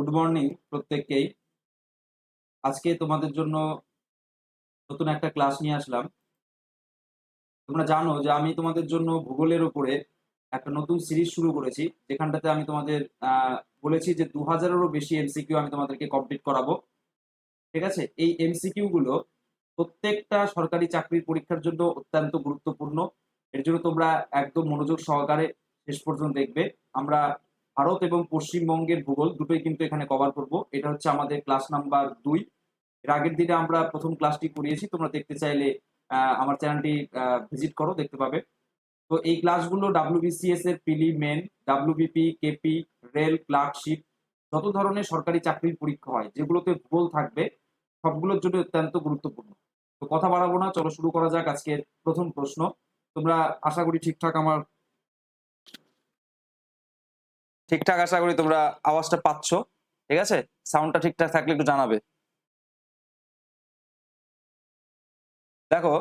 Good morning প্রত্যেককেই। আজকে তোমাদের জন্য নতুন একটা ক্লাস নিয়ে আসলাম। তোমরা জানো যে আমি তোমাদের জন্য ভূগোলের উপরে একটা নতুন সিরিজ শুরু করেছি, যেখানটাতে আমি তোমাদের বলেছি যে দু হাজারেরও বেশি এমসিকিউ আমি তোমাদেরকে কমপ্লিট করাবো। ঠিক আছে? এই এমসিকিউ গুলো প্রত্যেকটা সরকারি চাকরির পরীক্ষার জন্য অত্যন্ত গুরুত্বপূর্ণ। এর জন্য তোমরা একদম মনোযোগ সহকারে শেষ পর্যন্ত দেখবে। আমরা ভারত এবং পশ্চিমবঙ্গের ভূগোল দুটোই কিন্তু এখানে কভার করব। এটা হচ্ছে আমাদের ক্লাস নাম্বার দুই। এর আগের দিনে আমরা প্রথম ক্লাসটি করিয়েছি, তোমরা দেখতে চাইলে আমার চ্যানেলটি ভিজিট করো, দেখতে পাবে। তো এই ক্লাসগুলো ডাব্লিউবিসিএস এর পিলি main WBP KP rail clerkship যত ধরনের সরকারি চাকরির পরীক্ষা হয়, যেগুলোতে ভূগোল থাকবে, সবগুলোর জন্য অত্যন্ত গুরুত্বপূর্ণ। তো কথা বাড়াবো না, চলো শুরু করা যাক আজকের প্রথম প্রশ্ন। তোমরা আশা করি ঠিকঠাক আমার ঠিকঠাক আশা করি তোমরা আওয়াজটা পাচ্ছ, ঠিক আছে? সাউন্ডটা ঠিকঠাক থাকলে একটু জানাবে। দেখো,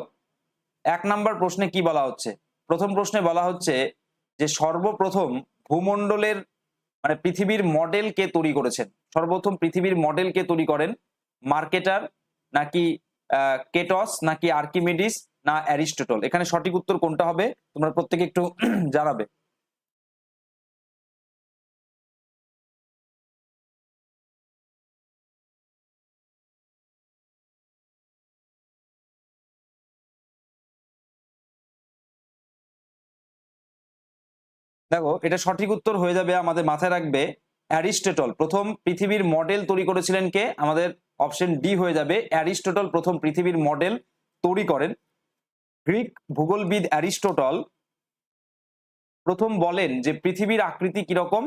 এক নাম্বার প্রশ্নে কি বলা হচ্ছে? প্রথম প্রশ্নে বলা হচ্ছে যে সর্বপ্রথম ভূমণ্ডলের মানে পৃথিবীর মডেল কে তৈরি করেছেন। সর্বপ্রথম পৃথিবীর মডেল কে তৈরি করেন মার্কেটার নাকি কেটস, নাকি আর্কিমিডিস, না অ্যারিস্টোটল? এখানে সঠিক উত্তর কোনটা হবে? তোমরা প্রত্যেকে একটু জানাবে। দেখো, এটা সঠিক উত্তর হয়ে যাবে, আমাদের মাথায় রাখবে অ্যারিস্টটল। প্রথম পৃথিবীর মডেল তৈরি করেছিলেন কে? আমাদের অপশন ডি হয়ে যাবে। অ্যারিস্টটল প্রথম পৃথিবীর মডেল তৈরি করেন। গ্রিক ভূগোলবিদ অ্যারিস্টটল প্রথম বলেন যে পৃথিবীর আকৃতি কীরকম?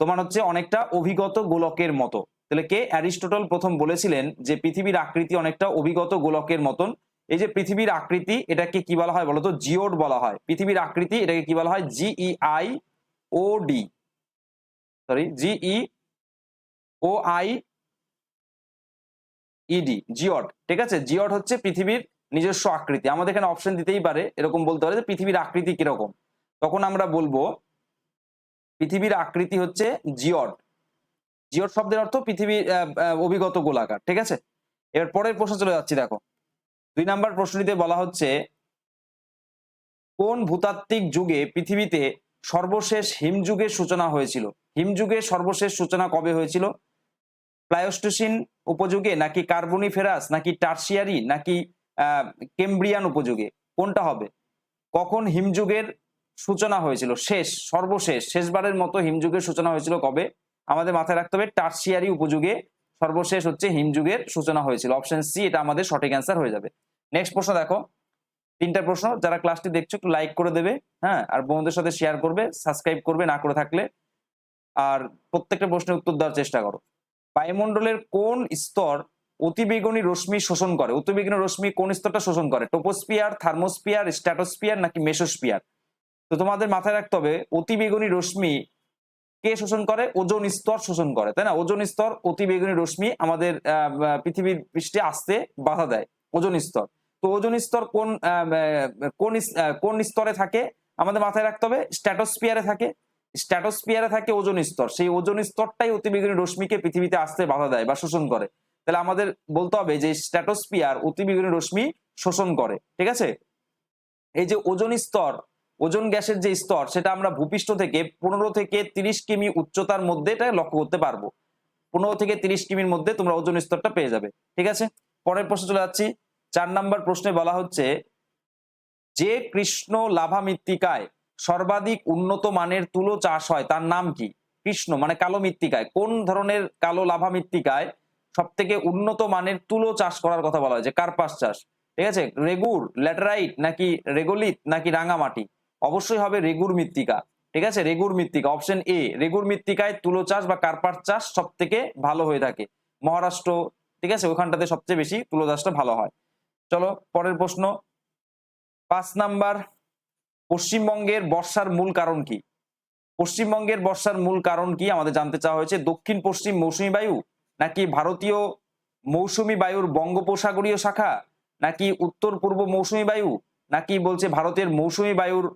তোমার হচ্ছে অনেকটা অভিগত গোলকের মতো। তাহলে কে? অ্যারিস্টটল প্রথম বলেছিলেন যে পৃথিবীর আকৃতি অনেকটা অভিগত গোলকের মতন। এই যে পৃথিবীর আকৃতি, এটাকে কি বলা হয় বলতো? জিওড বলা হয়। পৃথিবীর আকৃতি, এটাকে কি বলা হয়? G E I O D sorry G E O I E D geoid. ঠিক আছে? জিওড হচ্ছে পৃথিবীর নিজস্ব আকৃতি। আমাদের এখানে অপশন দিতেই পারে, এরকম বলতে পারে যে পৃথিবীর আকৃতি কীরকম। তখন আমরা বলব, পৃথিবীর আকৃতি হচ্ছে জিওড। জিওড শব্দের অর্থ পৃথিবীর অভিগত গোলাকার। ঠিক আছে? এবার পরের প্রশ্ন চলে যাচ্ছি, দেখো। দুই নাম্বার প্রশ্নটিতে বলা হচ্ছে, কোন ভূতাত্ত্বিক যুগে পৃথিবীতে সর্বশেষ হিমযুগের সূচনা হয়েছিল? হিমযুগের সর্বশেষ সূচনা কবে হয়েছিল? প্লায়োস্টোসিন উপযুগে নাকি কার্বনিফেরাস, নাকি টার্সিয়ারি, নাকি কেমব্রিয়ান উপযুগে? কোনটা হবে? কখন হিমযুগের সূচনা হয়েছিল? শেষ, সর্বশেষ, শেষবারের মতো হিমযুগের সূচনা হয়েছিল কবে? আমাদের মাথায় রাখতে হবে, টার্সিয়ারি উপযুগে সর্বশেষ হচ্ছে হিমযুগের সূচনা হয়েছিল। অপশন সি এটা আমাদের সঠিক অ্যান্সার হয়ে যাবে। নেক্সট প্রশ্ন দেখো। তিনটা প্রশ্ন, যারা ক্লাসটি দেখছ, একটু লাইক করে দেবে হ্যাঁ? আর বন্ধুদের সাথে শেয়ার করবে সাবস্ক্রাইব করবে, না করে থাকলে। আর প্রত্যেকটা প্রশ্নের উত্তর দেওয়ার চেষ্টা করো। বায়ুমণ্ডলের কোন স্তর অতিবেগুনি রশ্মি শোষণ করে? অতিবেগুনি রশ্মি কোন স্তরটা শোষণ করে? টোপোস্পিয়ার থার্মোস্পিয়ার স্ট্যাটোস্পিয়ার নাকি মেসোস্পিয়ার তো তোমাদের মাথায় রাখতে হবে, অতিবেগুনি রশ্মি কে শোষণ করে? ওজন স্তর শোষণ করে, তাই না? ওজন স্তর অতিবেগুনি রশ্মি আমাদের পৃথিবীর পৃষ্ঠে আসতে বাধা দেয়, ওজন স্তর। তো ওজন স্তর কোন কোন কোন স্তরে থাকে? আমাদের মাথায় রাখতে হবে স্ট্যাটোস্পিয়ারে থাকে। স্ট্যাটোস্পিয়ারে থাকে ওজন স্তর, সেই ওজন স্তরটাই অতিবেগুনি রশ্মিকে পৃথিবীতে আসতে বাধা দেয় বা শোষণ করে। তাহলে আমাদের বলতে হবে যে স্ট্যাটোস্পিয়ার অতিবেগুনি রশ্মি শোষণ করে, ঠিক আছে? এই যে ওজন স্তর ওজোন গ্যাসের যে স্তর, সেটা আমরা ভূপৃষ্ঠ থেকে পনেরো থেকে তিরিশ কিমি উচ্চতার মধ্যে এটা লক্ষ্য করতে পারব। পনেরো থেকে তিরিশ কিমির মধ্যে তোমরা ওজন স্তরটা পেয়ে যাবে, ঠিক আছে? পরের প্রশ্ন চলে যাচ্ছি। চার নাম্বার প্রশ্নে বলা হচ্ছে, যে কৃষ্ণ লাভা মৃত্তিকায় সর্বাধিক উন্নত মানের তুলো চাষ হয়, তার নাম কি? কৃষ্ণ মানে কালো মৃত্তিকায়। কোন ধরনের কালো লাভা মৃত্তিকায় সব থেকে উন্নত মানের তুলো চাষ করার কথা বলা হয়েছে? কার্পাস চাষ, ঠিক আছে? রেগুর, ল্যাটেরাইট, নাকি রেগোলিত নাকি রাঙামাটি? অবশ্যই হবে রেগুর মৃত্তিকা, ঠিক আছে? রেগুর মৃত্তিকা অপশন এ রেগুর মৃত্তিকায় তুলো চাষ বা কার্পাস চাষ সব থেকে ভালো হয়ে থাকে। মহারাষ্ট্র, ঠিক আছে? ওখানটাতে সবচেয়ে বেশি তুলো চাষটা ভালো হয়। চলো, পরের প্রশ্ন। পাঁচ নাম্বার, পশ্চিমবঙ্গের বর্ষার মূল কারণ কি? পশ্চিমবঙ্গের বর্ষার মূল কারণ কি? আমাদের জানতে চাওয়া হয়েছে, দক্ষিণ পশ্চিম মৌসুমী বায়ু নাকি ভারতীয় মৌসুমি বায়ুর বঙ্গোপসাগরীয় শাখা নাকি উত্তর পূর্ব মৌসুমী বায়ু নাকি বলছে ভারতের মৌসুমি বায়ুর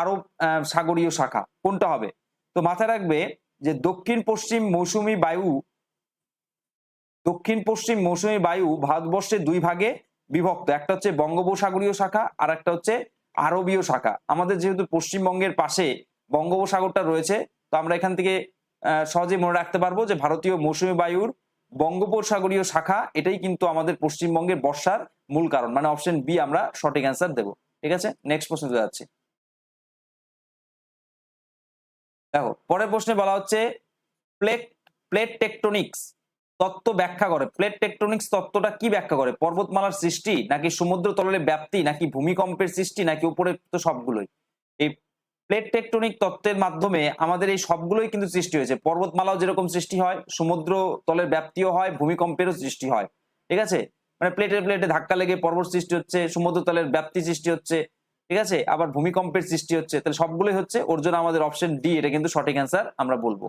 আরব সাগরীয় শাখা, কোনটা হবে? তো মাথায় রাখবে যে দক্ষিণ পশ্চিম মৌসুমী বায়ু, দক্ষিণ পশ্চিম মৌসুমী বায়ু ভারতবর্ষের দুই ভাগে বিভক্ত। একটা হচ্ছে বঙ্গোপসাগরীয় শাখা, আর একটা হচ্ছে আরবীয় শাখা। আমাদের যেহেতু পশ্চিমবঙ্গের পাশে বঙ্গোপসাগরটা রয়েছে, তো আমরা এখান থেকে সহজে মনে রাখতে পারব যে ভারতীয় মৌসুমি বায়ুর বঙ্গোপসাগরীয় শাখা, এটাই কিন্তু আমাদের পশ্চিমবঙ্গের বর্ষার মূল কারণ। মানে অপশন বি আমরা সঠিক অ্যান্সার দেবো। ঠিক আছে? নেক্সট প্রশ্ন যাচ্ছে। দেখো, পরের প্রশ্নে বলা হচ্ছে প্লেট প্লেট টেকটনিক্স তত্ত্ব ব্যাখ্যা করে। প্লেট টেকটনিক্স তত্ত্বটা কি ব্যাখ্যা করে? পর্বতমালার সৃষ্টি নাকি সমুদ্র তলের ব্যাপ্তি নাকি ভূমিকম্পের সৃষ্টি নাকি উপরে তো সবগুলোই? এই প্লেট টেকটনিক তত্ত্বের মাধ্যমে আমাদের এই সবগুলোই কিন্তু সৃষ্টি হয়েছে। পর্বতমালাও যেরকম সৃষ্টি হয়, সমুদ্র তলের ব্যাপ্তিও হয়, ভূমিকম্পেরও সৃষ্টি হয়। ঠিক আছে? মানে প্লেটের প্লেটে ধাক্কা লেগে পর্বত সৃষ্টি হচ্ছে, সমুদ্র তলের ব্যাপ্তি সৃষ্টি হচ্ছে ঠিক আছে? আবার ভূমিকম্পের সৃষ্টি হচ্ছে। তাহলে সবগুলোই হচ্ছে, ওর জন্য আমাদের অপশন ডি এটা কিন্তু সঠিক অ্যান্সার আমরা বলব।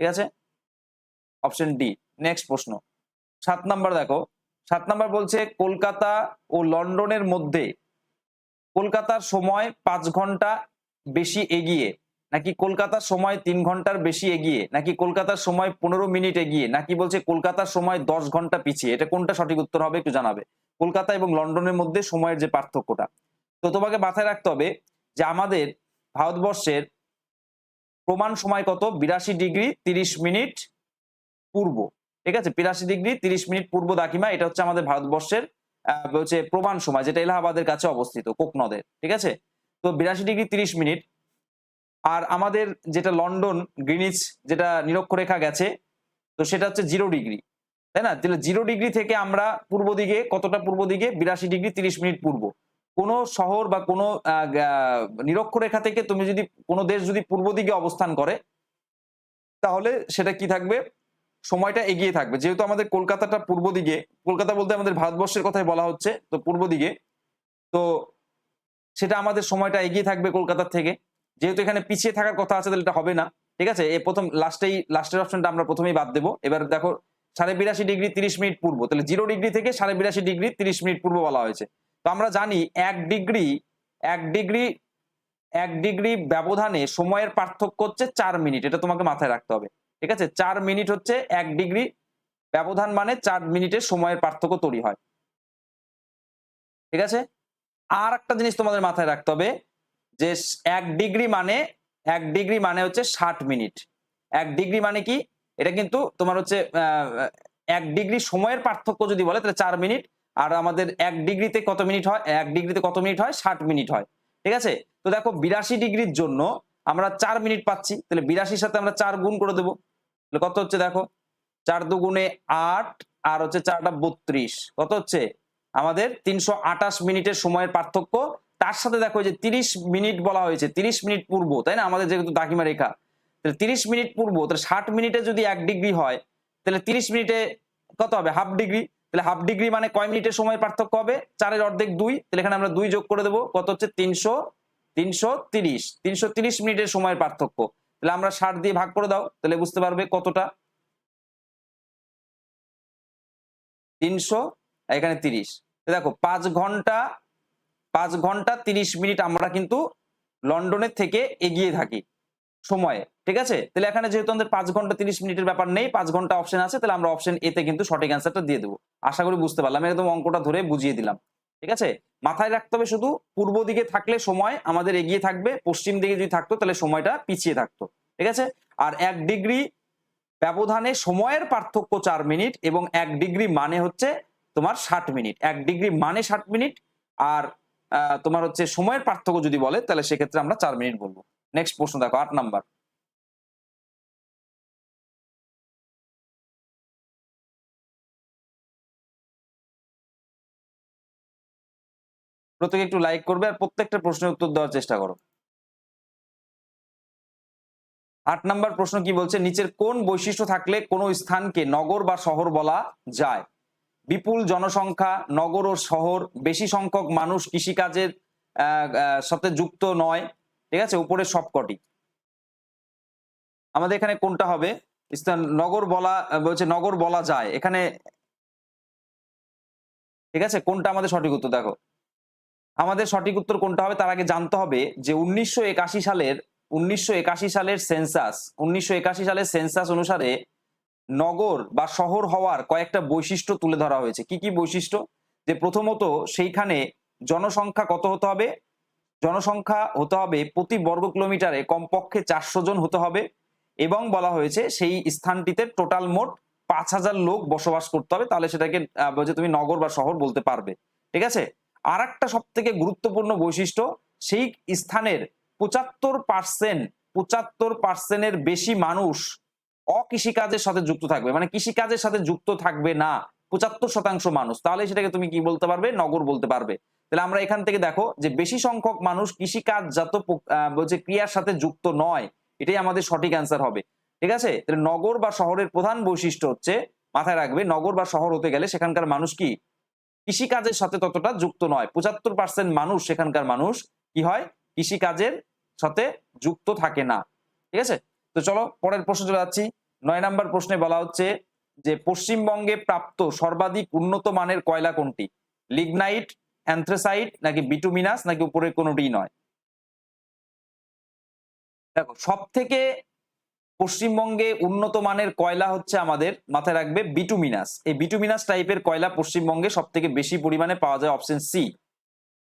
ঠিক আছে? অপশন ডি নেক্সট প্রশ্ন। সাত নাম্বার দেখো। সাত নাম্বার বলছে, কলকাতা ও লন্ডনের মধ্যে কলকাতার সময় পাঁচ ঘণ্টা বেশি এগিয়ে, নাকি কলকাতার সময় তিন ঘণ্টার বেশি এগিয়ে, নাকি কলকাতার সময় পনেরো মিনিট এগিয়ে, নাকি বলছে কলকাতার সময় দশ ঘণ্টা পিছিয়ে? এটা কোনটা সঠিক উত্তর হবে একটু জানাবে। কলকাতা এবং লন্ডনের মধ্যে সময়ের যে পার্থক্যটা। তো তোমাকে মাথায় রাখতে হবে যে আমাদের ভারতবর্ষের প্রমাণ সময় কত? বিরাশি ডিগ্রি তিরিশ মিনিট পূর্ব। ঠিক আছে? বিরাশি ডিগ্রি তিরিশ মিনিট পূর্ব দাকিমা এটা হচ্ছে আমাদের ভারতবর্ষের হচ্ছে প্রমাণ সময়, যেটা এলাহাবাদের কাছে অবস্থিত, কোকনদের। ঠিক আছে? তো বিরাশি ডিগ্রি তিরিশ মিনিট। আর আমাদের যেটা লন্ডন, গ্রিনিচ যেটা নিরক্ষরেখা গেছে, তো সেটা হচ্ছে জিরো ডিগ্রি। তাই না? তাহলে জিরো ডিগ্রি থেকে আমরা পূর্ব দিকে, কতটা পূর্ব দিকে? বিরাশি ডিগ্রি তিরিশ মিনিট পূর্ব। কোনো শহর বা কোনো নিরক্ষরেখা থেকে তুমি যদি কোনো দেশ যদি পূর্ব দিকে অবস্থান করে, তাহলে সেটা কি থাকবে? সময়টা এগিয়ে থাকবে। যেহেতু আমাদের কলকাতাটা পূর্ব দিকে, কলকাতা বলতে আমাদের ভারতবর্ষের কথাই বলা হচ্ছে, তো পূর্ব দিকে, তো সেটা আমাদের সময়টা এগিয়ে থাকবে কলকাতার থেকে। যেহেতু এখানে পিছিয়ে থাকার কথা আছে, তাহলে এটা হবে না, ঠিক আছে? এই প্রথম লাস্টেই লাস্টের অপশনটা আমরা প্রথমেই বাদ দেবো। এবার দেখো, সাড়ে বিরাশি ডিগ্রি তিরিশ মিনিট পূর্ব, তাহলে জিরো ডিগ্রি থেকে সাড়ে বিরাশি ডিগ্রি তিরিশ মিনিট পূর্ব বলা হয়েছে। তো আমরা জানি এক ডিগ্রি এক ডিগ্রি এক ডিগ্রি ব্যবধানে সময়ের পার্থক্য হচ্ছে চার মিনিট। এটা তোমাকে মাথায় রাখতে হবে। ঠিক আছে? চার মিনিট হচ্ছে এক ডিগ্রি, ব্যবধান মানে চার মিনিটের সময়ের পার্থক্য তৈরি হয়। ঠিক আছে? আর একটা জিনিস তোমাদের মাথায় রাখতে হবে যে এক ডিগ্রি মানে এক ডিগ্রি মানে হচ্ছে ষাট মিনিট। এক ডিগ্রি মানে কি? এটা কিন্তু তোমার হচ্ছে এক ডিগ্রি সময়ের পার্থক্য যদি বলে, তাহলে চার মিনিট আর আমাদের এক ডিগ্রিতে কত মিনিট হয়? এক ডিগ্রিতে কত মিনিট হয়? ষাট মিনিট হয়। ঠিক আছে? তো দেখো, বিরাশি ডিগ্রির জন্য আমরা চার মিনিট পাচ্ছি। তাহলে বিরাশির সাথে আমরা চার গুণ করে দেবো। তাহলে কত হচ্ছে দেখো? চার দুগুণে আট আর হচ্ছে চারটা বত্রিশ। কত হচ্ছে? আমাদের তিনশো আটাশ মিনিটের সময়ের পার্থক্য। তার সাথে দেখো যে তিরিশ মিনিট বলা হয়েছে, তিরিশ মিনিট পূর্ব, তাই না? আমাদের যেহেতু দাকিমা রেখা। তাহলে তিরিশ মিনিট পূর্ব, তাহলে ষাট মিনিটে যদি এক ডিগ্রি হয়, তাহলে তিরিশ মিনিটে কত হবে? Half degree. তাহলে হাফ ডিগ্রি মানে কয় মিনিটের সময় পার্থক্য হবে? চারের অর্ধেক দুই, তাহলে এখানে আমরা দুই যোগ করে দেবো, কত হচ্ছে? তিনশো তিনশো তিরিশ তিনশো তিরিশ মিনিটের সময়ের পার্থক্য। তাহলে আমরা ষাট দিয়ে ভাগ করে দাও, তাহলে বুঝতে পারবে কতটা? তিনশো, এখানে তিরিশ। দেখো, পাঁচ ঘণ্টা পাঁচ ঘণ্টা তিরিশ মিনিট আমরা কিন্তু লন্ডনের থেকে এগিয়ে থাকি সময়ে। ঠিক আছে? তাহলে এখানে যেহেতু আমাদের পাঁচ ঘণ্টা তিরিশ মিনিটের ব্যাপার নেই, পাঁচ ঘণ্টা অপশন আছে, তাহলে আমরা অপশন এতে কিন্তু সঠিক অ্যান্সারটা দিয়ে দেবো। আশা করি বুঝতে পারলাম, একদম অঙ্কটা ধরে বুঝিয়ে দিলাম। ঠিক আছে? মাথায় রাখতে হবে শুধু, পূর্ব দিকে থাকলে সময় আমাদের এগিয়ে থাকবে, পশ্চিম দিকে যদি থাকতো তাহলে সময়টা পিছিয়ে থাকতো। ঠিক আছে? আর এক ডিগ্রি ব্যবধানে সময়ের পার্থক্য চার মিনিট এবং এক ডিগ্রি মানে হচ্ছে তোমার ষাট মিনিট। এক ডিগ্রি মানে ষাট মিনিট আর তোমার হচ্ছে সময়ের পার্থক্য যদি বলে, তাহলে সেক্ষেত্রে আমরা চার মিনিট বলব। নেক্সট প্রশ্ন দেখো, আট নাম্বার। প্রত্যেকে একটু লাইক করবে আর প্রত্যেকটা প্রশ্নের উত্তর দেওয়ার চেষ্টা করো। আট নাম্বার প্রশ্ন কি বলছে? নিচের কোন বৈশিষ্ট্য থাকলে কোনো স্থানকে নগর বা শহর বলা যায়? বিপুল জনসংখ্যা, নগর ও শহর, বেশি সংখ্যক মানুষ কৃষিকাজের সাথে যুক্ত নয়। ঠিক আছে? উপরে সবকটি। আমাদের এখানে কোনটা হবে? নগর বলা, বলছে নগর বলা যায়। এখানে, ঠিক আছে? কোনটা আমাদের সঠিক উত্তর? দেখো। আমাদের সঠিক উত্তর কোনটা হবে? তার আগে জানতে হবে যে উনিশশো একাশি সালের, উনিশশো একাশি সালের সেন্সাস উনিশশো সালের সেন্সাস অনুসারে নগর বা শহর হওয়ার কয়েকটা বৈশিষ্ট্য তুলে ধরা হয়েছে। কি কি বৈশিষ্ট্য? যে প্রথমত সেইখানে জনসংখ্যা কত হতে হবে? জনসংখ্যা হতে হবে প্রতি বর্গ কিলোমিটারে কমপক্ষে চারশো জন হতে হবে এবং বলা হয়েছে সেই স্থানটিতে টোটাল মোট পাঁচ হাজার লোক বসবাস করতে হবে। তাহলে সেটাকে তুমি নগর বা শহর বলতে পারবে। ঠিক আছে? আর একটা সব থেকে গুরুত্বপূর্ণ বৈশিষ্ট্য, সেই স্থানের পঁচাত্তর পার্সেন্ট পঁচাত্তর পার্সেন্টের বেশি মানুষ অকৃষিকাজের সাথে যুক্ত থাকবে। মানে কৃষিকাজের সাথে যুক্ত থাকবে না, পঁচাত্তর শতাংশ মানুষ। তাহলে সেটাকে তুমি কি বলতে পারবে? নগর বলতে পারবে। তাহলে আমরা এখান থেকে দেখো যে বেশি সংখ্যক মানুষ কৃষিকাজ যত বলছে ক্রিয়ার সাথে যুক্ত নয়, এটাই আমাদের সঠিক অ্যান্সার হবে। ঠিক আছে? তাহলে নগর বা শহরের প্রধান বৈশিষ্ট্য হচ্ছে, মাথায় রাখবে, নগর বা শহর হতে গেলে সেখানকার মানুষ কি? কৃষিকাজের সাথে ততটা যুক্ত নয়। পঁচাত্তর পার্সেন্ট মানুষ, সেখানকার মানুষ কি হয়? কৃষিকাজের সাথে যুক্ত থাকে না। ঠিক আছে? তো চলো, পরের প্রশ্ন চলে যাচ্ছি। নয় নাম্বার প্রশ্নে বলা হচ্ছে যে, পশ্চিমবঙ্গে প্রাপ্ত সর্বাধিক উন্নত মানের কয়লা কোনটি? লিগনাইট, অ্যান্থ্রাসাইট নাকি বিটুমিনাস নাকি উপরের কোনোটি নয়? দেখো সব থেকে পশ্চিমবঙ্গে উন্নত মানের কয়লা হচ্ছে আমাদের মাথায় রাখবে বিটুমিনাস এই বিটুমিনাস টাইপের কয়লা পশ্চিমবঙ্গে সব থেকে বেশি পরিমাণে পাওয়া যায় অপশন সি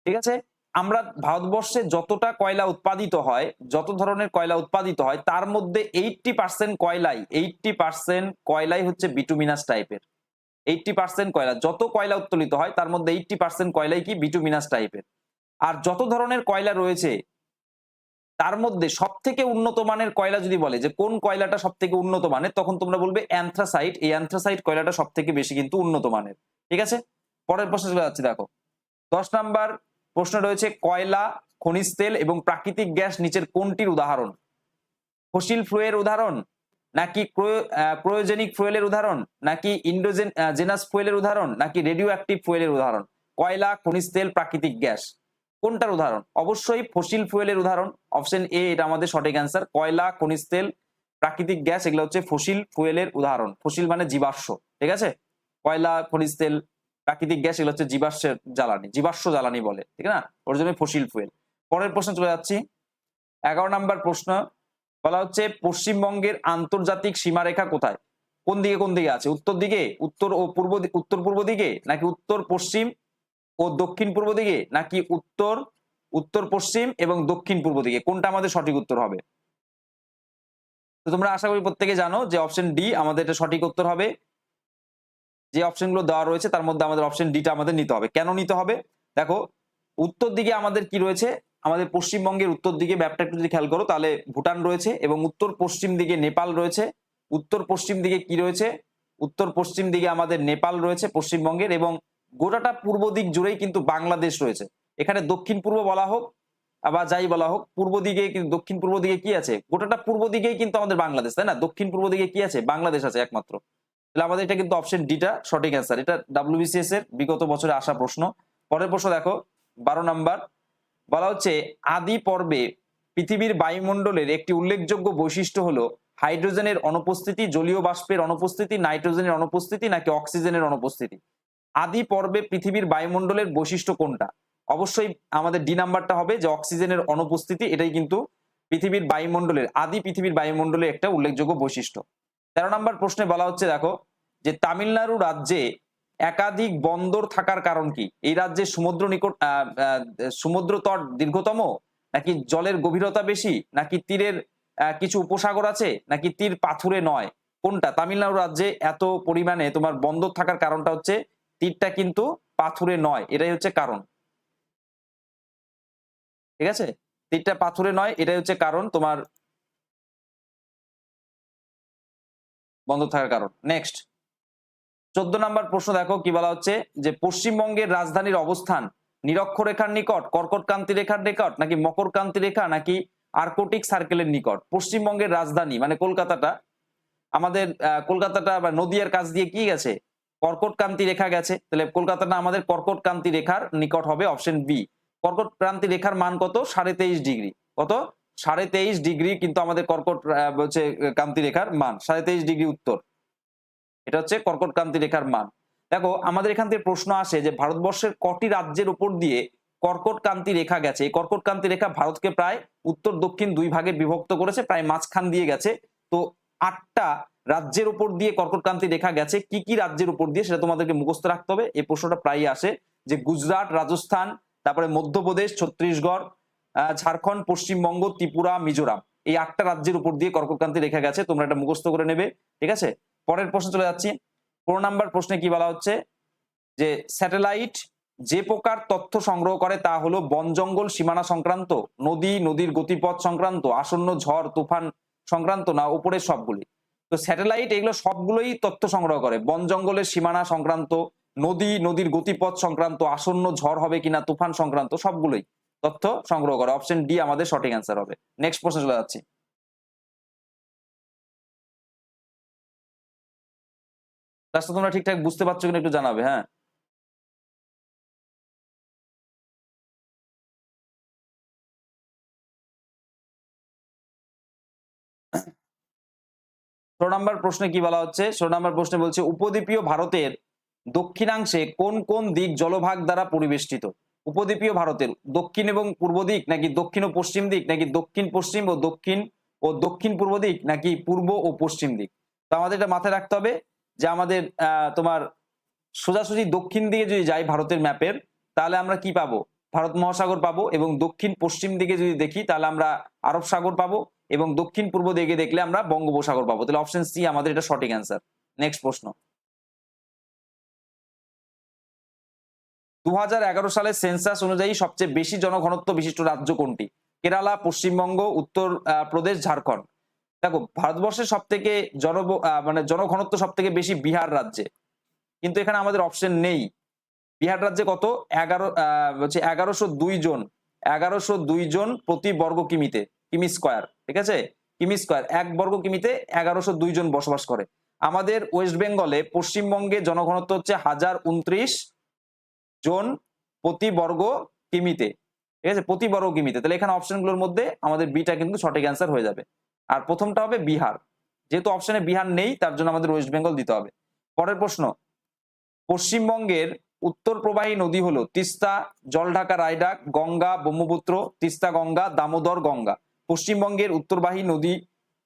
ঠিক আছে? আমরা ভারতবর্ষে যতটা কয়লা উৎপাদিত হয়, যত ধরনের কয়লা উৎপাদিত হয়, তার মধ্যে এইটটি পার্সেন্ট কয়লাই এইটটি পার্সেন্ট কয়লাই হচ্ছে বিটুমিনাস টাইপের এইটটি পার্সেন্ট কয়লা, যত কয়লা উত্তোলিত হয়, তার মধ্যে এইটটি পার্সেন্ট কয়লাই কি বিটুমিনাস টাইপের আর যত ধরনের কয়লা রয়েছে তার মধ্যে সব থেকে উন্নত মানের কয়লা যদি বলে যে কোন কয়লাটা সব থেকে উন্নত মানের, তখন তোমরা বলবে অ্যান্থ্রাসাইট। এই অ্যান্থ্রাসাইট কয়লাটা সব থেকে বেশি কিন্তু উন্নত মানের। ঠিক আছে? পরের প্রশ্ন চলে যাচ্ছি, দেখো। দশ নাম্বার প্রশ্ন রয়েছে, কয়লা, খনিজ তেল এবং প্রাকৃতিক গ্যাস নিচের কোনটির উদাহরণ? ফসিল ফ্লুয়ের উদাহরণ? নাকি ক্রোয়োজেনিক ফুয়েলের উদাহরণ? নাকি ইন্ডোজেন জেনাস ফুয়েলের উদাহরণ? নাকি রেডিও অ্যাক্টিভ ফুয়েলের উদাহরণ? কয়লা, খনিজ তেল, প্রাকৃতিক গ্যাস। কোনটার উদাহরণ? অবশ্যই ফসিল ফুয়েলের উদাহরণ। অপশন এ এটা আমাদের সঠিক অ্যান্সার কয়লা, খনিজ তেল, প্রাকৃতিক গ্যাস, এগুলো হচ্ছে ফসিল ফুয়েলের উদাহরণ। ফসিল মানে জীবাশ্ম, ঠিক আছে? কয়লা, খনিজ তেল, প্রাকৃতিক গ্যাস, এগুলো হচ্ছে জীবাশ্মের জ্বালানি, জীবাশ্ম জ্বালানি বলে, ঠিক না? ওর জন্য ফসিল ফুয়েল পরের প্রশ্ন চলে যাচ্ছি। এগারো নাম্বার প্রশ্ন। বলা হচ্ছে, পশ্চিমবঙ্গের আন্তর্জাতিক সীমারেখা কোথায়? কোন দিকে কোন দিকে আছে? উত্তর দিকে? উত্তর ও পূর্ব উত্তর পূর্ব দিকে? নাকি উত্তর পশ্চিম ও দক্ষিণ পূর্ব দিকে নাকি উত্তর উত্তর পশ্চিম এবং দক্ষিণ পূর্ব দিকে? কোনটা আমাদের সঠিক উত্তর হবে? তো তোমরা আশা করি প্রত্যেকে জানো যে অপশন ডি আমাদের এটা সঠিক উত্তর হবে। যে অপশনগুলো দেওয়া রয়েছে তার মধ্যে আমাদের অপশন ডিটা আমাদের নিতে হবে। কেন নিতে হবে? দেখো, উত্তর দিকে আমাদের কি রয়েছে? আমাদের পশ্চিমবঙ্গের উত্তর দিকে ব্যাপটা একটু যদি খেয়াল করো তাহলে ভুটান রয়েছে এবং উত্তর পশ্চিম দিকে নেপাল রয়েছে। উত্তর পশ্চিম দিকে কি রয়েছে? উত্তর পশ্চিম দিকে আমাদের নেপাল রয়েছে পশ্চিমবঙ্গের এবং গোটাটা পূর্ব দিক জুড়েই কিন্তু বাংলাদেশ রয়েছে। এখানে দক্ষিণ পূর্ব বলা হোক, আবার যাই বলা হোক, পূর্ব দিকে দক্ষিণ পূর্ব দিকে কি আছে? গোটাটা পূর্ব দিকেই কিন্তু আমাদের বাংলাদেশ, তাই না? দক্ষিণ পূর্ব দিকে কি আছে? বাংলাদেশ আছে একমাত্র। তাহলে আমাদের এটা কিন্তু অপশন ডিটা সঠিক অ্যান্সার এটা ডাব্লিউবিসিএস এর বিগত বছরে আসা প্রশ্ন। পরের প্রশ্ন দেখো, বারো নাম্বার। বলা হচ্ছে, আদি পর্বে পৃথিবীর বায়ুমণ্ডলের একটি উল্লেখযোগ্য বৈশিষ্ট্য হলো হাইড্রোজেনের অনুপস্থিতি, জলীয় বাষ্পের অনুপস্থিতি, নাইট্রোজেনের অনুপস্থিতি নাকি অক্সিজেনের অনুপস্থিতি। আদি পর্বে পৃথিবীর বায়ুমণ্ডলের বৈশিষ্ট্য কোনটা? অবশ্যই আমাদের ডি নাম্বারটা হবে যে অক্সিজেনের অনুপস্থিতি, এটাই কিন্তু পৃথিবীর বায়ুমণ্ডলের, আদি পৃথিবীর বায়ুমণ্ডলের একটা উল্লেখযোগ্য বৈশিষ্ট্য। তেরো নম্বর প্রশ্নে বলা হচ্ছে, দেখো, যে তামিলনাড়ু রাজ্যে একাধিক বন্দর থাকার কারণ কি? এই রাজ্যে সমুদ্র নিকট সমুদ্র তট দীর্ঘতম? নাকি জলের গভীরতা বেশি? নাকি তীরের কিছু উপসাগর আছে? নাকি তীর পাথুরে নয়? কোনটা? তামিলনাড়ু রাজ্যে এত পরিমাণে তোমার বন্দর থাকার কারণটা হচ্ছে তীরটা কিন্তু পাথুরে নয়, এটাই হচ্ছে কারণ। ঠিক আছে? তীরটা পাথুরে নয়, এটাই হচ্ছে কারণ, তোমার বন্ধ থাকার কারণ। নেক্সট চোদ্দ নম্বর প্রশ্ন দেখো, কি বলা হচ্ছে? যে পশ্চিমবঙ্গের রাজধানীর অবস্থান, নিরক্ষরেখার নিকট কর্কটকান্তি রেখার নিকট, নাকি মকরকান্তি রেখা, নাকি আর্কোটিক সার্কেলের নিকট? পশ্চিমবঙ্গের রাজধানী মানে কলকাতাটা। আমাদের কলকাতাটা বা নদিয়ার কাছ দিয়ে কি গেছে? কর্কটকান্তি রেখা গেছে। তাহলে কলকাতাটা আমাদের কর্কটকান্তি রেখার নিকট হবে অপশন বি কর্কটক্রান্তি রেখার মান কত? সাড়ে তেইশ ডিগ্রি। কত? সাড়ে তেইশ ডিগ্রি কিন্তু আমাদের কর্কট হচ্ছে কান্তি রেখার মান। সাড়ে তেইশ ডিগ্রি উত্তর। এটা হচ্ছে কর্কট ক্রান্তি রেখার মান। দেখো, আমাদের এখান থেকে প্রশ্ন আসে যে ভারতবর্ষের কটি রাজ্যের উপর দিয়ে কর্কট কান্তি রেখা গেছে। এই কর্কট কান্তি রেখা ভারতকে প্রায় উত্তর দক্ষিণ দুই ভাগে বিভক্ত করেছে, প্রায় মাঝখান দিয়ে গেছে। তো আটটা রাজ্যের উপর দিয়ে কর্কটক্রান্তি রেখা গেছে। কি কি রাজ্যের উপর দিয়ে সেটা তোমাদেরকে মুখস্থ রাখতে হবে। এই প্রশ্নটা প্রায়ই আসে যে গুজরাট রাজস্থান তারপরে মধ্যপ্রদেশ ছত্তিশগড় আহ, ঝাড়খণ্ড পশ্চিমবঙ্গ ত্রিপুরা মিজোরাম। এই আটটা রাজ্যের উপর দিয়ে কর্কটক্রান্তি রেখা গেছে। তোমরা এটা মুখস্থ করে নেবে। ঠিক আছে? পরের প্রশ্ন চলে যাচ্ছি। পনেরো নাম্বার প্রশ্নে কি বলা হচ্ছে? যে স্যাটেলাইট যে প্রকার তথ্য সংগ্রহ করে তা হলো বন জঙ্গল সীমানা সংক্রান্ত নদী নদীর গতিপথ সংক্রান্ত আসন্ন ঝড় তুফান সংক্রান্ত না উপরের সবগুলি। তো স্যাটেলাইট এগুলো সবগুলোই তথ্য সংগ্রহ করে। বন জঙ্গলের সীমানা সংক্রান্ত, নদী, নদীর গতিপথ সংক্রান্ত, আসন্ন ঝড় হবে কিনা, তুফান সংক্রান্ত সবগুলোই তথ্য সংগ্রহ করে। অপশন ডি আমাদের সঠিক অ্যান্সার হবে। নেক্সট প্রশ্ন চলে যাচ্ছি। তোমরা ঠিকঠাক বুঝতে পারছ কিনা একটু জানাবে হ্যাঁ। ষোলো নম্বর প্রশ্নে কি বলা হচ্ছে? ষোলো নম্বর প্রশ্নে বলছে, উপদ্বীপীয় ভারতের দক্ষিণাংশে কোন কোন দিক জলভাগ দ্বারা পরিবেষ্টিত? উপদ্বীপীয় ভারতের দক্ষিণ এবং পূর্ব দিক নাকি দক্ষিণ ও পশ্চিম দিক নাকি দক্ষিণ পশ্চিম ও দক্ষিণ ও দক্ষিণ পূর্ব দিক নাকি পূর্ব ও পশ্চিম দিক? তো আমাদের এটা মাথায় রাখতে হবে যে আমাদের তোমার সোজাসুজি দক্ষিণ দিকে যদি যাই ভারতের ম্যাপের তাহলে আমরা কি পাবো? ভারত মহাসাগর পাবো এবং দক্ষিণ পশ্চিম দিকে যদি দেখি, তাহলে আমরা আরব সাগর পাবো এবং দক্ষিণ পূর্ব দিকে দেখলে আমরা বঙ্গোপসাগর পাবো। তাহলে অপশন সি আমাদের এটা সঠিক অ্যান্সার নেক্সট প্রশ্ন। দু সালের সেন্সাস অনুযায়ী সবচেয়ে বেশি জনঘনত্ব বিশিষ্ট রাজ্য কোনটি? কেরালা, পশ্চিমবঙ্গ, উত্তর প্রদেশ, ঝাড়খণ্ড। দেখো, ভারতবর্ষের সব থেকে জন মানে জনঘনত্ব সব থেকে বেশি বিহার রাজ্যে। কিন্তু এখানে আমাদের অপশন নেই। বিহার রাজ্যে কত? এগারো হচ্ছে এগারোশো দুই জন, এগারোশো দুই জন প্রতি বর্গ কিমিতে, কিমি স্কোয়ার, ঠিক আছে? কিমি স্কোয়ার, এক বর্গ কিমিতে এগারোশো দুই জন বসবাস করে। আমাদের ওয়েস্ট বেঙ্গলে পশ্চিমবঙ্গে জনঘনত্ব হচ্ছে হাজার উনত্রিশ জন প্রতি বর্গ কিমিতে, ঠিক আছে? প্রতি বর্গ কিমিতে। তাহলে এখানে অপশনগুলোর মধ্যে আমাদের বিটা কিন্তু সঠিক অ্যান্সার হয়ে যাবে। আর প্রথমটা হবে বিহার। যেহেতু অপশনে বিহার নেই, তার জন্য আমাদের ওয়েস্ট বেঙ্গল দিতে হবে। পরের প্রশ্ন, পশ্চিমবঙ্গের উত্তর প্রবাহী নদী হলো তিস্তা, জলঢাকা রায়ডাক গঙ্গা, ব্রহ্মপুত্র, তিস্তা গঙ্গা, দামোদর গঙ্গা। পশ্চিমবঙ্গের উত্তরবাহী নদী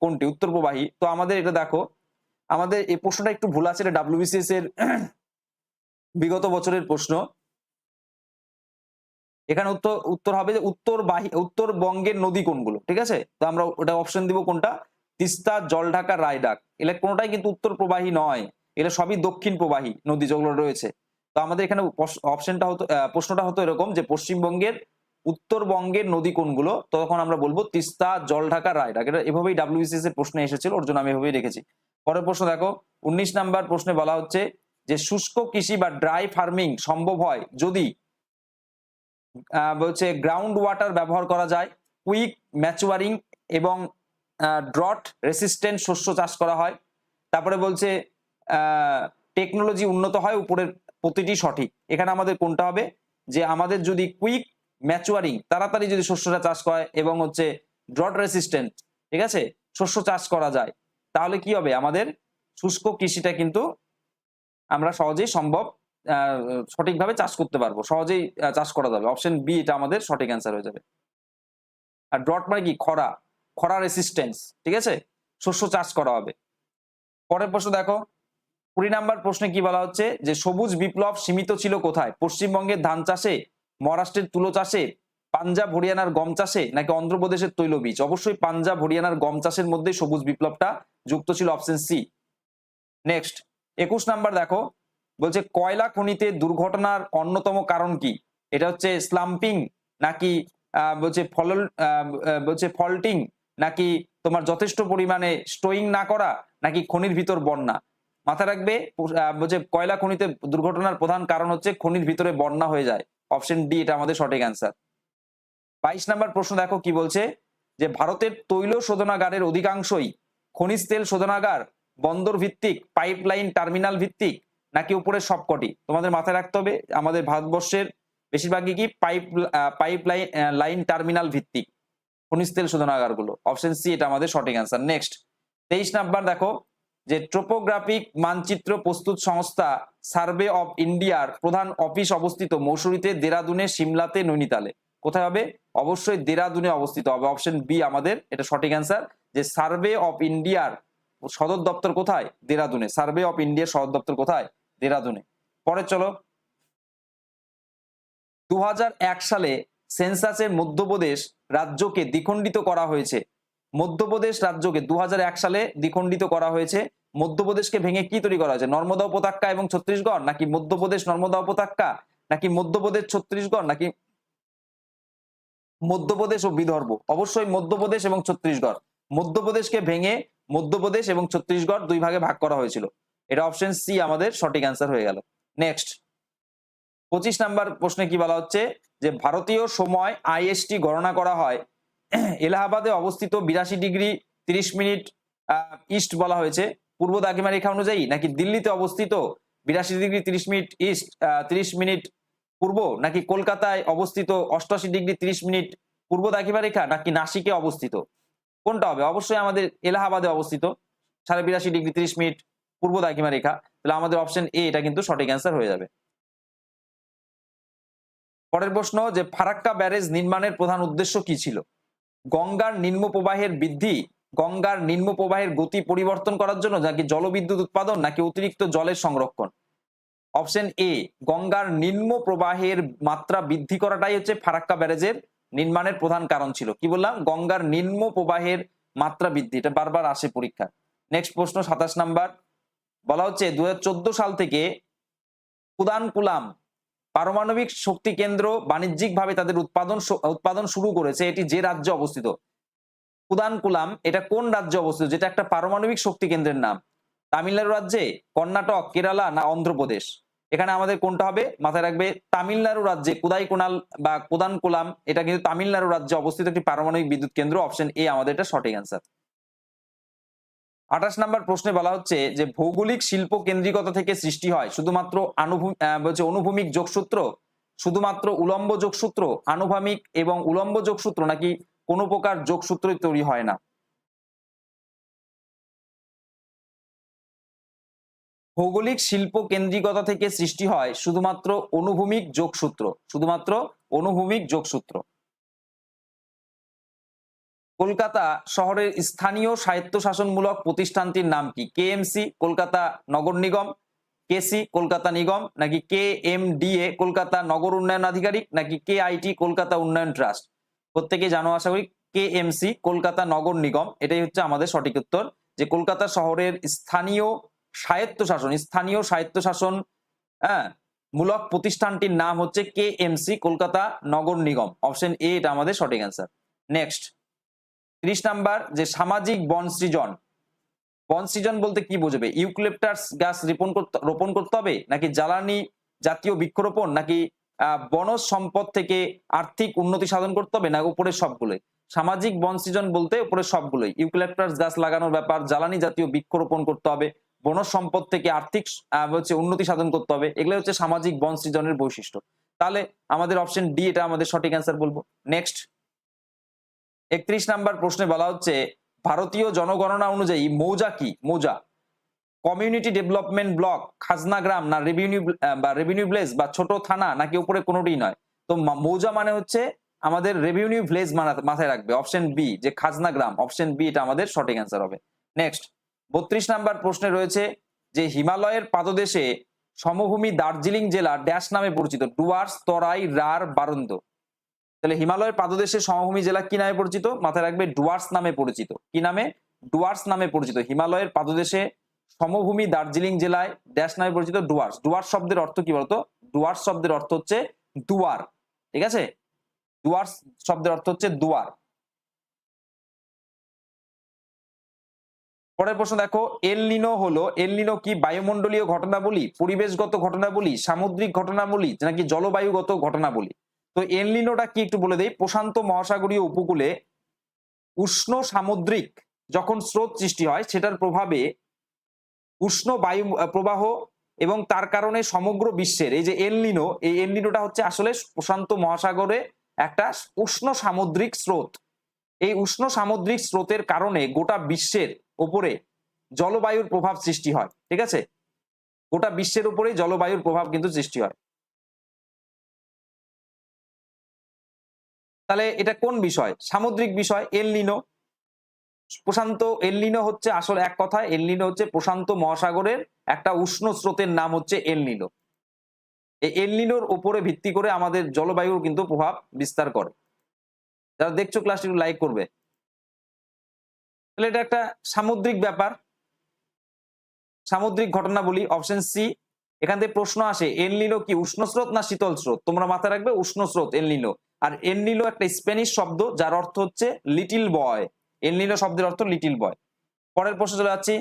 কোনটি? উত্তর প্রবাহী। তো আমাদের এটা দেখো, আমাদের এই প্রশ্নটা একটু ভুল আছে, এটা ডাব্লিউবিসিএস এর বিগত বছরের প্রশ্ন। এখানে উত্তর উত্তর হবে যে উত্তর বাহি উত্তরবঙ্গের নদী কোনগুলো? ঠিক আছে? তো আমরা ওটা অপশন দিব কোনটা? তিস্তা, জলঢাকা রায়ডাক এগুলো কোনোটাই কিন্তু উত্তর প্রবাহী নয়। এগুলো সবই দক্ষিণ প্রবাহী নদী যেগুলো রয়েছে। তো আমাদের এখানে অপশনটা হতো প্রশ্নটা হতো এরকম যে পশ্চিমবঙ্গের উত্তরবঙ্গের নদী কোনগুলো? তখন আমরা বলব তিস্তা, জলঢাকা রায়ডাক এটা এভাবেই ডাব্লিউবিসিএস এর প্রশ্নে এসেছিল, ওর জন্য আমি এভাবেই রেখেছি। পরের প্রশ্ন দেখো, উনিশ নাম্বার প্রশ্নে বলা হচ্ছে যে শুষ্ক কৃষি বা ড্রাই ফার্মিং সম্ভব হয় যদি বলছে গ্রাউন্ড ওয়াটার ব্যবহার করা যায় কুইক ম্যাচুয়ারিং এবং ড্রট রেসিস্টেন্ট শস্য চাষ করা হয়। তারপরে বলছে টেকনোলজি উন্নত হয়, উপরের প্রতিটি সঠিক। এখানে আমাদের কোনটা হবে? যে আমাদের যদি কুইক ম্যাচুয়ারিং তাড়াতাড়ি যদি শস্যটা চাষ করে এবং হচ্ছে ড্রট রেসিস্ট্যান্ট ঠিক আছে? শস্য চাষ করা যায়, তাহলে কি হবে? আমাদের শুষ্ক কৃষিটা কিন্তু আমরা সহজেই সম্ভব সঠিকভাবে চাষ করতে পারব, সহজেই চাষ করা যাবে। অপশন বি এটা আমাদের সঠিক অ্যান্সার হয়ে যাবে। আর ড্রট মানে কি? খরা খরা রেসিস্টেন্স ঠিক আছে? শস্য চাষ করা হবে। পরের প্রশ্ন দেখো। কুড়ি নাম্বার প্রশ্নে কি বলা হচ্ছে? যে সবুজ বিপ্লব সীমিত ছিল কোথায়? পশ্চিমবঙ্গের ধান চাষে, মহারাষ্ট্রের তুলো চাষে, পাঞ্জাব, হরিয়ানার গম চাষে, নাকি অন্ধ্রপ্রদেশের তৈলবীজ অবশ্যই পাঞ্জাব, হরিয়ানার গম চাষের মধ্যে সবুজ বিপ্লবটা যুক্ত ছিল অপশন সি নেক্সট একুশ নাম্বার দেখো। বলছে, কয়লা খনিতে দুর্ঘটনার অন্যতম কারণ কি? এটা হচ্ছে স্লাম্পিং নাকি বলছে ফল বলছে ফল্টিং নাকি তোমার যথেষ্ট পরিমাণে স্টোয়িং না করা নাকি খনির ভিতর বন্যা? মাথায় রাখবে যে কয়লা খনিতে দুর্ঘটনার প্রধান কারণ হচ্ছে খনির ভিতরে বন্যা হয়ে যায়। অপশন ডি, এটা আমাদের সঠিক অ্যান্সার। বাইশ নাম্বার প্রশ্ন দেখো কি বলছে? যে ভারতের তৈল শোধনাগারের অধিকাংশই খনিজ তেল শোধনাগার, বন্দর ভিত্তিক, পাইপলাইন টার্মিনাল ভিত্তিক, নাকি উপরের সবকটি? তোমাদের মাথায় রাখতে হবে, আমাদের ভারতবর্ষের বেশিরভাগই কি pipe pipe line line terminal ভিত্তিক খনিজ তেল শোধনাগারগুলো অপশন সি, এটা আমাদের সঠিক অ্যান্সার। নেক্সট, তেইশ নাম্বার দেখো যে ট্রোপোগ্রাফিক মানচিত্র প্রস্তুত সংস্থা সার্ভে অফ ইন্ডিয়ার প্রধান অফিস অবস্থিত মৌসুরিতে দেরাদুনে সিমলাতে নৈনিতালে। কোথায় হবে? অবশ্যই দেরাদুনে অবস্থিত হবে। অপশন বি আমাদের, এটা সঠিক অ্যান্সার, যে সার্ভে অফ ইন্ডিয়ার সদর দপ্তর কোথায়? দেরাদুনে। সার্ভে অফ ইন্ডিয়ার সদর দপ্তর কোথায়? দেরাদুনে। পরে চলো। দু হাজার এক সালে সেন্সাসের মধ্যপ্রদেশ রাজ্যকে দ্বিখণ্ডিত করা হয়েছে। মধ্যপ্রদেশ রাজ্যকে দু হাজার এক সালে দ্বিখণ্ডিত করা হয়েছে। মধ্যপ্রদেশকে ভেঙে কি তৈরি করা হয়েছে? নর্মদা উপত্যকা এবং ছত্তিশগড়? নাকি মধ্যপ্রদেশ নর্মদা উপত্যকা? নাকি মধ্যপ্রদেশ ছত্তিশগড়? নাকি মধ্যপ্রদেশ ও বিদর্ভ? অবশ্যই মধ্যপ্রদেশ এবং ছত্তিশগড়। মধ্যপ্রদেশকে ভেঙে মধ্যপ্রদেশ এবং ছত্তিশগড় দুই ভাগে ভাগ করা হয়েছিল। এটা অপশন সি আমাদের সঠিক অ্যান্সার হয়ে গেল। নেক্সট পঁচিশ নাম্বার প্রশ্নে কি বলা হচ্ছে? যে ভারতীয় সময় আইএসটি গণনা করা হয় এলাহাবাদে অবস্থিত বিরাশি ডিগ্রি তিরিশ মিনিট ইস্ট বলা হয়েছে। পূর্ব দাগিমা রেখা অনুযায়ী নাকি দিল্লিতে অবস্থিত বিরাশি ডিগ্রি তিরিশ মিনিট ইস্ট তিরিশ মিনিট পূর্ব, নাকি কলকাতায় অবস্থিত অষ্টআশি ডিগ্রি তিরিশ মিনিট পূর্ব দাগিমা রেখা, নাকি নাসিকে অবস্থিত? কোনটা হবে? অবশ্যই আমাদের এলাহাবাদে অবস্থিত। সাড়ে বিরাশি ডিগ্রি তিরিশ মিনিট পূর্ব দাগিমা রেখা। তাহলে আমাদের অপশন এ এটা কিন্তু সঠিক অ্যান্সার হয়ে যাবে। পরের প্রশ্ন যে ফারাক্কা ব্যারেজ নির্মাণের প্রধান উদ্দেশ্য কি ছিল? গঙ্গার নিম্ন প্রবাহের বৃদ্ধি, গঙ্গার নিম্ন প্রবাহের গতি পরিবর্তন করার জন্য নাকি জলবিদ্যুৎ উৎপাদন নাকি অতিরিক্ত জলের সংরক্ষণ? অপশন এ, গঙ্গার নিম্ন প্রবাহের মাত্রা বৃদ্ধি করাটাই হচ্ছে ফারাক্কা ব্যারেজের নির্মাণের প্রধান কারণ ছিল। কি বললাম? গঙ্গার নিম্ন প্রবাহের মাত্রা বৃদ্ধি, এটা বারবার আসে পরীক্ষা নেক্সট প্রশ্ন, সাতাশ নাম্বার। বলা হচ্ছে দু হাজার চোদ্দ সাল থেকে কুদানকুলাম পারমাণবিক শক্তি কেন্দ্র বাণিজ্যিকভাবে তাদের উৎপাদন উৎপাদন শুরু করেছে। এটি যে রাজ্যে অবস্থিত? কুদানকুলাম এটা কোন রাজ্যে অবস্থিত? যেটা একটা পারমাণবিক শক্তি কেন্দ্রের নাম। তামিলনাড়ু রাজ্যে, কর্ণাটক, কেরালা না অন্ধ্রপ্রদেশ? এখানে আমাদের কোনটা হবে? মাথায় রাখবে, তামিলনাড়ু রাজ্যে, কুদাই কোনাল বা কুদানকুলাম এটা কিন্তু তামিলনাড়ু রাজ্যে অবস্থিত একটি পারমাণবিক বিদ্যুৎ কেন্দ্র। অপশন এ আমাদের এটা সঠিক অ্যান্সার আঠাশ নাম্বার প্রশ্নে বলা হচ্ছে যে ভৌগোলিক শিল্প কেন্দ্রিকতা থেকে সৃষ্টি হয় শুধুমাত্র অনুভূমিক যোগসূত্র, শুধুমাত্র উলম্ব যোগসূত্র, আনুভূমিক এবং উলম্ব যোগসূত্র নাকি কোনো প্রকার যোগসূত্রই তৈরি হয় না? ভৌগোলিক শিল্প কেন্দ্রিকতা থেকে সৃষ্টি হয় শুধুমাত্র অনুভূমিক যোগসূত্র, শুধুমাত্র অনুভূমিক যোগসূত্র। কলকাতা শহরের স্থানীয় স্বায়ত্তশাসনমূলক প্রতিষ্ঠানটির নাম কি? কেএমসি কলকাতা নগর নিগম? কেসি কলকাতা নিগম? নাকি K M D A Kolkata নগর উন্নয়ন আধিকারিক? নাকি কে আইটি কলকাতা উন্নয়ন ট্রাস্ট? প্রত্যেকে জানো, আশা করি, কে এমসি কলকাতা নগর নিগম। এটাই হচ্ছে আমাদের সঠিক উত্তর যে কলকাতা শহরের স্থানীয় স্বায়ত্তশাসন স্থানীয় স্বায়ত্তশাসন হ্যাঁ মূলক প্রতিষ্ঠানটির নাম হচ্ছে কে এমসি কলকাতা নগর নিগম। অপশন এ, এটা আমাদের সঠিক অ্যান্সার নেক্সট ত্রিশ নাম্বার যে সামাজিক বন সৃজন। বন সৃজন বলতে কি বোঝাবে? ইউক্লিপটাস গাছ রোপণ করতে রোপণ করতে হবে নাকি জ্বালানি জাতীয় বৃক্ষরোপণ নাকি বনজ সম্পদ থেকে আর্থিক উন্নতি সাধন করতে হবে না উপরের সবগুলোই? সামাজিক বন সৃজন বলতে উপরে সবগুলোই। ইউক্লিপটাস গাছ লাগানোর ব্যাপার, জ্বালানি জাতীয় বৃক্ষরোপণ করতে হবে, বনজ সম্পদ থেকে আর্থিক হচ্ছে উন্নতি সাধন করতে হবে, এগুলো হচ্ছে সামাজিক বন সৃজনের বৈশিষ্ট্য। তাহলে আমাদের অপশন ডি এটা আমাদের সঠিক অ্যান্সার বলব। নেক্সট একত্রিশ নাম্বার প্রশ্নে বলা হচ্ছে, ভারতীয় জনগণনা অনুযায়ী মৌজা কি? মৌজা। কমিউনিটি ডেভেলপমেন্ট ব্লক, খাজনা গ্রাম না রেভিনিউ বা রেভিনিউ ভিলেজ বা ছোট থানা নাকি উপরে কোনোটি নয়। তো মৌজা মানে হচ্ছে আমাদের রেভিনিউ ভিলেজ মাথায় রাখবে অপশন বি যে খাজনা গ্রাম অপশন বি এটা আমাদের সঠিক অ্যান্সার হবে। নেক্সট বত্রিশ নাম্বার প্রশ্নে রয়েছে যে হিমালয়ের পাদদেশে সমভূমি দার্জিলিং জেলা ড্যাশ নামে পরিচিত, ডুয়ার্স, তরাই, রার, বারন্দ। তাহলে হিমালয়ের পাদদেশে সমভূমি জেলা কি নামে পরিচিত? মাথায় রাখবে ডুয়ার্স নামে পরিচিত। কি নামে? ডুয়ার্স নামে পরিচিত। হিমালয়ের পাদদেশে সমভূমি দার্জিলিং জেলায় ড্যাশ নামে পরিচিত ডুয়ার্স। ডুয়ার্স শব্দের অর্থ কি বলতো? ডুয়ার্স শব্দের অর্থ হচ্ছে দুয়ার। ঠিক আছে? ডুয়ার্স শব্দের অর্থ হচ্ছে দুয়ার। পরের প্রশ্ন দেখো, এলনিনো হলো, এলনিনো কি বায়ুমণ্ডলীয় ঘটনাবলী, পরিবেশগত ঘটনাবলী, সামুদ্রিক ঘটনাবলী, নাকি জলবায়ুগত ঘটনাবলী? তো এলনিনোটা কি একটু বলে দেই? প্রশান্ত মহাসাগরীয় উপকূলে উষ্ণ সামুদ্রিক যখন স্রোত সৃষ্টি হয়, সেটার প্রভাবে উষ্ণ বায়ু প্রবাহ এবং তার কারণে সমগ্র বিশ্বের এই যে এলনিনো এই এলনিনোটা হচ্ছে আসলে প্রশান্ত মহাসাগরে একটা উষ্ণ সামুদ্রিক স্রোত। এই উষ্ণ সামুদ্রিক স্রোতের কারণে গোটা বিশ্বের ওপরে জলবায়ুর প্রভাব সৃষ্টি হয়, ঠিক আছে? গোটা বিশ্বের উপরে জলবায়ুর প্রভাব কিন্তু সৃষ্টি হয়। তাহলে এটা কোন বিষয়? সামুদ্রিক বিষয় এল নিনো প্রশান্ত এলনিনো হচ্ছে আসলে এক কথায় এলনিনো হচ্ছে প্রশান্ত মহাসাগরের একটা উষ্ণ স্রোতের নাম হচ্ছে এলনিনো এই এলনিনোর উপরে ভিত্তি করে আমাদের জলবায়ুর কিন্তু প্রভাব বিস্তার করে। যারা দেখছ ক্লাসটি লাইক করবে। তাহলে এটা একটা সামুদ্রিক ব্যাপার। সামুদ্রিক ঘটনা বলি অপশন সি এখান থেকে প্রশ্ন আসে এলনিলো কি উষ্ণ স্রোত না শীতল স্রোত? তোমরা মাথায় রাখবে, উষ্ণ স্রোত এলনিলো আর এলনিলো একটা স্প্যানিশ শব্দ, যার অর্থ হচ্ছে লিটিল বয় এলনিলো শব্দের অর্থ লিটিল বয় পরের প্রশ্ন চলে যাচ্ছি।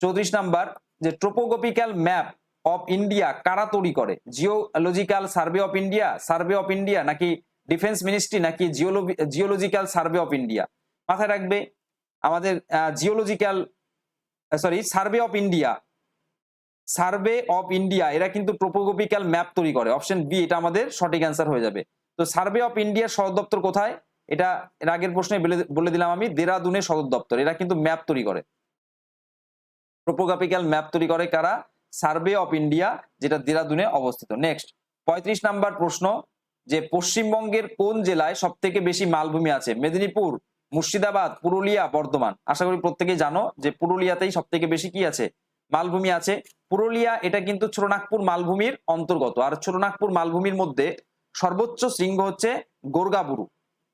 চৌত্রিশ নাম্বার, যে ট্রোপোগোপিক্যাল ম্যাপ অফ ইন্ডিয়া কারা তৈরি করে? Geological survey of India survey of India নাকি ডিফেন্স মিনিস্ট্রি নাকি জিওলজিক্যাল সার্ভে অফ ইন্ডিয়া মাথায় রাখবে, আমাদের geological sorry survey of India survey of India, এরা কিন্তু ট্রোপোগোপিক্যাল ম্যাপ তৈরি করে। অপশন বি, এটা আমাদের সঠিক অ্যান্সার হয়ে যাবে। তো সার্ভে অফ ইন্ডিয়ার সদর দপ্তর কোথায়? এটা এর আগের প্রশ্নে বলে- দিলাম আমি দেরাদুনের সদর দপ্তর। এরা কিন্তু ম্যাপ তৈরি করে। ট্রোপোগ্রাফিক্যাল ম্যাপ তৈরি করে কারা? সার্ভে অফ ইন্ডিয়া, যেটা দেরাদুনে অবস্থিত। নেক্সট, পঁয়ত্রিশ নাম্বার প্রশ্ন, যে পশ্চিমবঙ্গের কোন জেলায় সব থেকে বেশি মালভূমি আছে? মেদিনীপুর, মুর্শিদাবাদ, পুরুলিয়া, বর্ধমান। আশা করি প্রত্যেকেই জানো যে পুরুলিয়াতেই সব থেকে বেশি কি আছে? মালভূমি আছে। পুরুলিয়া, এটা কিন্তু ছোটনাগপুর মালভূমির অন্তর্গত। আর ছোটনাগপুর মালভূমির মধ্যে সর্বোচ্চ শৃঙ্গ হচ্ছে গোর্গাবুরু।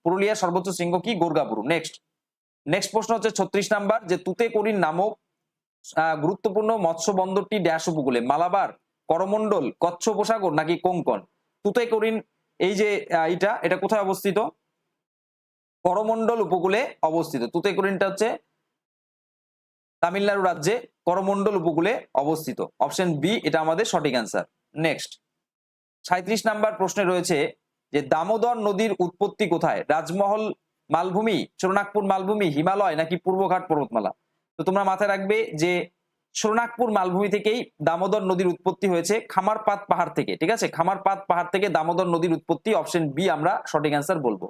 পুরুলিয়ার সর্বোচ্চ শৃঙ্গ কি? গোর্গাবুরু। নেক্সট নেক্সট প্রশ্ন হচ্ছে ছত্রিশ নাম্বার, যে তুতেকড়ির নামক গুরুত্বপূর্ণ মৎস্য বন্দরটি ড্যাশ উপকূলে মালাবার, করমণ্ডল কচ্ছ উপসাগর নাকি কোঙ্কন? তুতেকড়িন এই যে এটা এটা কোথায় অবস্থিত? করমণ্ডল উপকূলে অবস্থিত। তুতেকড়িনটা হচ্ছে তামিলনাড়ু রাজ্যে করমণ্ডল উপকূলে অবস্থিত। অপশন বি এটা আমাদের সঠিক অ্যান্সার নেক্সট সাঁত্রিশ নাম্বার প্রশ্নে রয়েছে যে, দামোদর নদীর উৎপত্তি কোথায়? রাজমহল, মালভূমি সোনাগপুর মালভূমি, হিমালয় নাকি পূর্বঘাট পর্বতমালা? তো তোমরা মাথায় রাখবে যে সোনাগপুর মালভূমি থেকেই দামোদর নদীর উৎপত্তি হয়েছে খামারপাত পাহাড় থেকে, ঠিক আছে? খামারপাত পাহাড় থেকে দামোদর নদীর উৎপত্তি অপশন বি আমরা সঠিক অ্যান্সার বলব।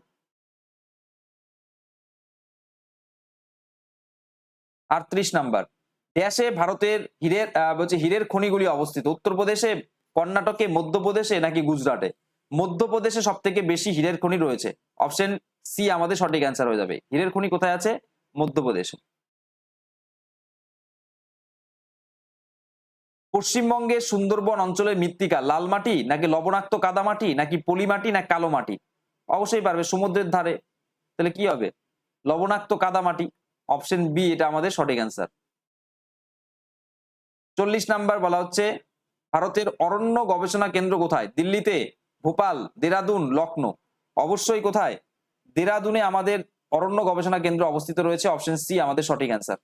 আটত্রিশ নাম্বার। দেশে ভারতের হীরের বলছে হীরের খনিগুলি অবস্থিত। উত্তরপ্রদেশে কর্ণাটকে, মধ্যপ্রদেশে নাকি গুজরাটে? মধ্যপ্রদেশে সব থেকে বেশি হীরের খনি রয়েছে। অপশন সি আমাদের সঠিক অ্যান্সার হয়ে যাবে। হীরের খনি কোথায় আছে? মধ্যপ্রদেশে। পশ্চিমবঙ্গের সুন্দরবন অঞ্চলের মৃত্তিকা, লাল মাটি নাকি লবণাক্ত কাদা মাটি নাকি পলি মাটি না কালো মাটি? অবশ্যই পারবে, সমুদ্রের ধারে। তাহলে কি হবে? লবণাক্ত কাদা মাটি। অপশন বি, এটা আমাদের সঠিক অ্যান্সার। চল্লিশ নাম্বার বলা হচ্ছে, ভারতের অরণ্য গবেষণা কেন্দ্র কোথায়? দিল্লিতে, ভোপাল, দেরাদুন লখনৌ অবশ্যই কোথায়? দেরাদুনে আমাদের অরণ্য গবেষণা কেন্দ্র অবস্থিত রয়েছে অপশন সি আমাদের সঠিক অ্যান্সার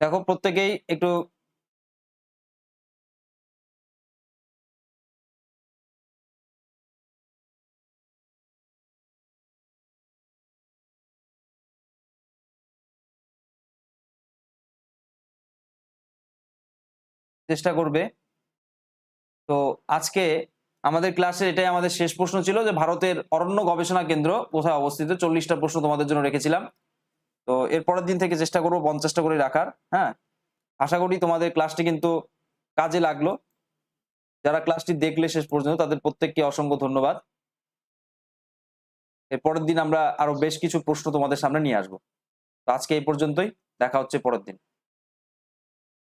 দেখো, প্রত্যেকেই একটু চেষ্টা করবে। তো আজকে আমাদের ক্লাসে এটাই আমাদের শেষ প্রশ্ন ছিল যে, ভারতের অরণ্য গবেষণা কেন্দ্র কোথায় অবস্থিত? চল্লিশটা প্রশ্ন তোমাদের জন্য রেখেছিলাম। তো এর পরের দিন থেকে চেষ্টা করব পঞ্চাশটা করে রাখার হ্যাঁ? আশা করি তোমাদের ক্লাসটি কিন্তু কাজে লাগল। যারা ক্লাসটি দেখলে শেষ পর্যন্ত, তাদের প্রত্যেককে অসংখ্য ধন্যবাদ। এর পরের দিন আমরা আরও বেশ কিছু প্রশ্ন তোমাদের সামনে নিয়ে আসব। তো আজকে এই পর্যন্তই, দেখা হচ্ছে পরের দিন।